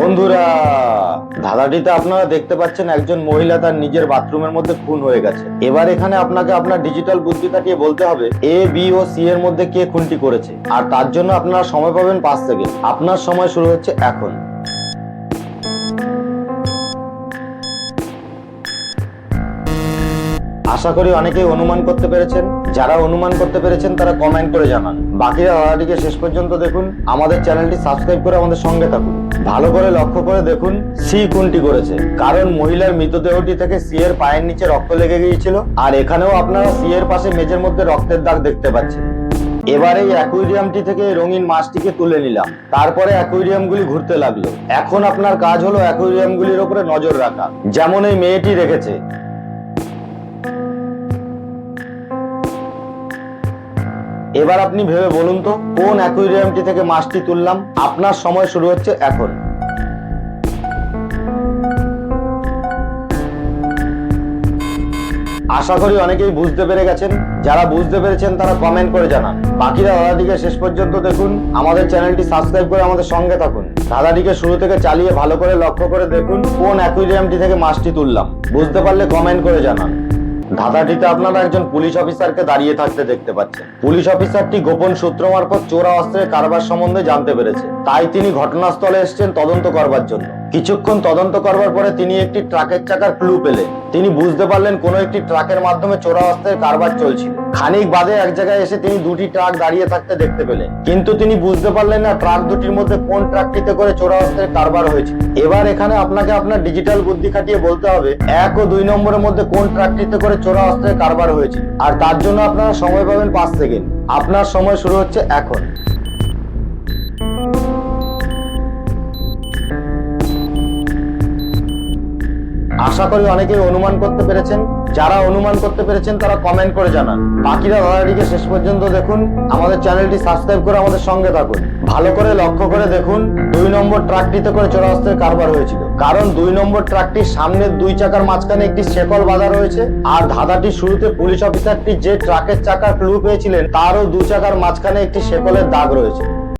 বন্ধুরা, ধাঁধাটিতে আপনারা দেখতে পাচ্ছেন একজন মহিলা তার নিজের বাথরুমের মধ্যে খুন হয়ে গেছে। এবার এখানে আপনাকে আপনার ডিজিটাল বুদ্ধি কে বলতে হবে, এ, বি ও সি এর মধ্যে কে খুনটি করেছে? আর তার জন্য আপনারা সময় পাবেন পাঁচ সেকেন্ড। আপনার সময় শুরু হচ্ছে এখন। আশা করি অনেকেই অনুমান করতে পেরেছেন। যারা অনুমান করতে পেরেছেন, তারা কমেন্ট করে জানান। বাকিরা ধারাটিকে শেষ পর্যন্ত দেখুন। আমাদের চ্যানেলটি সাবস্ক্রাইব করে আমাদের সঙ্গে থাকুন। ভালো করে লক্ষ্য করে দেখুন সি কোনটি করেছে। কারণ মহিলার মৃতদেহটি থেকে সি এর পায়ের নিচে রক্ত লেগে গিয়েছিল। আর এখানেও আপনারা সি এর পাশে মেজের মধ্যে রক্তের দাগ দেখতে পাচ্ছেন। এবার এই অ্যাকুইরিয়ামটি থেকে রঙিন মাছটিকে তুলে নিলাম। তারপরে অ্যাকুইরিয়ামগুলি ঘুরতে লাগল। এখন আপনার কাজ হলো অ্যাকুইরিয়ামগুলির উপরে নজর রাখা। যেমন এই মেয়েটি রেখেছে। এবার আপনি ভেবে বলুন তো, কোন অ্যাকুইরিয়ামটি থেকে মাছটি তুললাম? আপনার সময় শুরু হচ্ছে এখন। আশা করি অনেকেই বুঝতে পেরে গেছেন। যারা বুঝতে পেরেছেন, তারা কমেন্ট করে জানান। বাকিরা দাদাটিকে শেষ পর্যন্ত দেখুন। আমাদের চ্যানেলটি সাবস্ক্রাইব করে আমাদের সঙ্গে থাকুন। দাদাটিকে শুরু থেকে চালিয়ে ভালো করে লক্ষ্য করে দেখুন কোন অ্যাকুইরিয়ামটি থেকে মাছটি তুললাম। বুঝতে পারলে কমেন্ট করে জানান। ধাঁধাটিতে আপনারা একজন পুলিশ অফিসারকে দাঁড়িয়ে থাকতে দেখতে পাচ্ছেন। পুলিশ অফিসারটি গোপন সূত্র মারফত চোরা অস্ত্রের কারবার সম্বন্ধে জানতে পেরেছে। তাই তিনি ঘটনাস্থলে এসছেন তদন্ত করবার জন্য। কিছুক্ষণ তদন্ত করবার পরে তিনি একটি ট্রাকের চাকার ক্লু পেলেন। তিনি বুঝতে পারলেন কোনো একটি ট্রাকের মাধ্যমে চোরা অস্ত্রের কারবার চলছিল। খানিক বাদে এক জায়গায় এসে তিনি দুটি ট্রাক দাঁড়িয়ে থাকতে দেখতে পেলেন। কিন্তু তিনি বুঝতে পারলেন না ট্রাক দুটির মধ্যে কোন ট্রাকটিতে করে চোরা অস্ত্রের কারবার হয়েছে এবার এখানে আপনাকে আপনার ডিজিটাল বুদ্ধি খাটিয়ে বলতে হবে, এক ও দুই নম্বরের মধ্যে কোন ট্রাকটিতে করে চোরা অস্ত্রের কারবার হয়েছে আর তার জন্য আপনারা সময় পাবেন পাঁচ সেকেন্ড। আপনার সময় শুরু হচ্ছে এখন। আশা করি অনেকেই অনুমান করতে পেরেছেন। যারা অনুমান করতে পেরেছেন, তারা কমেন্ট করে জানান। বাকিরা ধারাটিকে শেষ পর্যন্ত দেখুন। আমাদের চ্যানেলটি সাবস্ক্রাইব করে আমাদের সঙ্গে থাকুন। ভালো করে লক্ষ্য করে দেখুন, দুই নম্বর ট্রাকটিতে করে চোরা অস্ত্রের কারবার হয়েছিল। কারণ দুই নম্বর ট্রাকটির সামনের দুই চাকার মাঝখানে একটি শেকল বাঁধা রয়েছে। আর ধাঁধাটি শুরুতে পুলিশ অফিসারটি যে ট্রাকের চাকা ক্লু পেয়েছিলেন, তারও দু চাকার মাঝখানে একটি শেকলের দাগ রয়েছে।